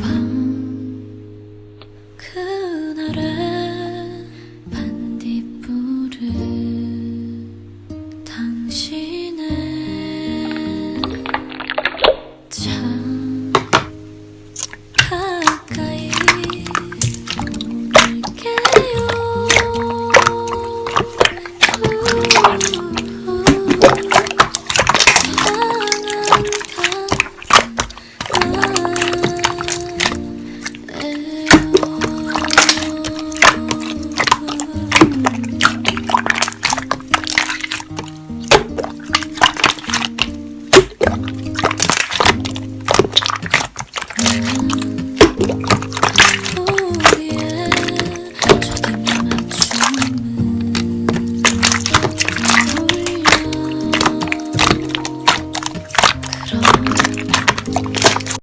밤 그날의 반딧불을 당신 うん